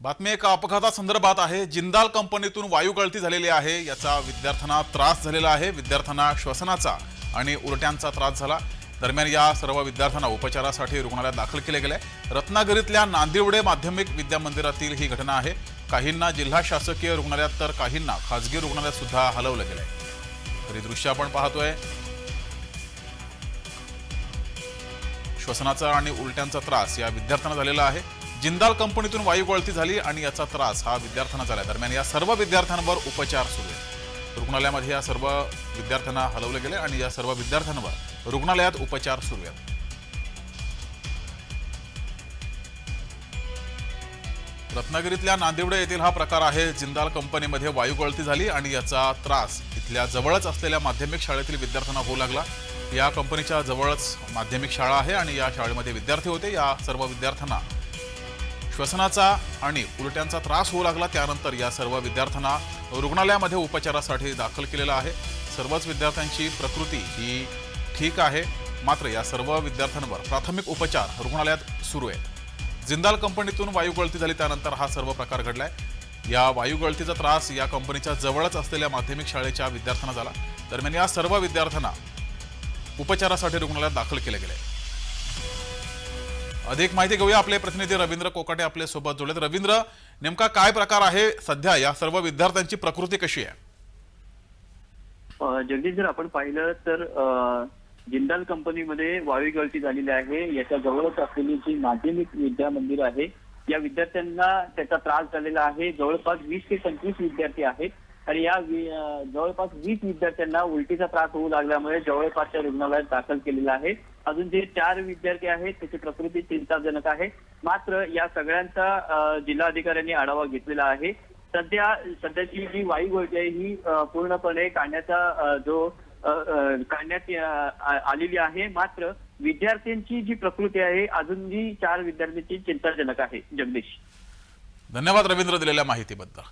बातमी एका अपघातासंदर्भात आहे. जिंदाल कंपनीतून वायू गळती झालेली आहे. याचा विद्यार्थ्यांना त्रास झालेला आहे. विद्यार्थ्यांना श्वसनाचा आणि उलट्यांचा त्रास झाला. दरम्यान या सर्व विद्यार्थ्यांना उपचारासाठी रुग्णालयात दाखल केले गेले. रत्नागिरीतल्या नांदिवडे माध्यमिक विद्या मंदिरातील ही घटना आहे. काहींना जिल्हा शासकीय रुग्णालयात तर काहींना खाजगी रुग्णालयात सुद्धा हलवलं गेलंय. तरी दृश्य आपण पाहतोय. श्वसनाचा आणि उलट्यांचा त्रास या विद्यार्थ्यांना झालेला आहे. जिंदाल कंपनीतून वायू गळती झाली आणि याचा त्रास हा विद्यार्थ्यांना झाला दरम्यान या सर्व विद्यार्थ्यांवर उपचार सुरू आहेत. रुग्णालयामध्ये या सर्व विद्यार्थ्यांना हलवले गेले आणि या सर्व विद्यार्थ्यांवर रुग्णालयात उपचार सुरू आहेत. रत्नागिरीतल्या नांदिवडे येथील हा प्रकार आहे. जिंदाल कंपनीमध्ये वायू गळती झाली आणि याचा त्रास इथल्या जवळच असलेल्या माध्यमिक शाळेतील विद्यार्थ्यांना होऊ लागला. या कंपनीच्या जवळच माध्यमिक शाळा आहे आणि या शाळेमध्ये विद्यार्थी होते. या सर्व विद्यार्थ्यांना श्वसनाचा आणि उलट्यांचा त्रास होऊ लागला त्यानंतर या सर्व विद्यार्थ्यांना रुग्णालयामध्ये उपचारासाठी दाखल केलेलं आहे. सर्वच विद्यार्थ्यांची प्रकृती ही ठीक आहे. मात्र या सर्व विद्यार्थ्यांवर प्राथमिक उपचार रुग्णालयात सुरू आहेत. जिंदाल कंपनीतून वायू गळती झाली त्यानंतर हा सर्व प्रकार घडलाय. या वायू गळतीचा त्रास या कंपनीच्या जवळच असलेल्या माध्यमिक शाळेच्या विद्यार्थ्यांना झाला. दरम्यान या सर्व विद्यार्थ्यांना उपचारासाठी रुग्णालयात दाखल केले गेले. अधिक माहिती घेऊया आपले प्रतिनिधी रवींद्र कोकाटे आपल्यासोबत जोडलेत. रवींद्र नेमका काय प्रकार आहे सध्या? या सर्व विद्यार्थ्यांची प्रकृती कशी आहे? जगदीश जर आपण पाहिलं तर जिंदाल कंपनीमध्ये वायू गळती झालेली आहे. याच्या जवळच असलेली जी माध्यमिक विद्या मंदिर आहे या विद्यार्थ्यांना त्याचा त्रास झालेला आहे. जवळपास वीस ते पंचवीस विद्यार्थी आहेत. आणि या जवळपास वीस विद्यार्थ्यांना उलटीचा त्रास होऊ लागल्यामुळे जवळपासच्या रुग्णालयात दाखल केलेला आहे. अजून जे चार विद्यार्थी आहेत त्याची प्रकृती चिंताजनक आहे. मात्र या सगळ्यांचा जिल्हाधिकाऱ्यांनी आढावा घेतलेला आहे. सध्या सध्याची जी वायू गोळी आहे ही पूर्णपणे काढण्याचा जो काढण्यात आलेली आहे. मात्र विद्यार्थ्यांची जी प्रकृती आहे अजूनही चार विद्यार्थ्यांची चिंताजनक आहे. जगदीश. धन्यवाद रवींद्र दिलेल्या माहितीबद्दल.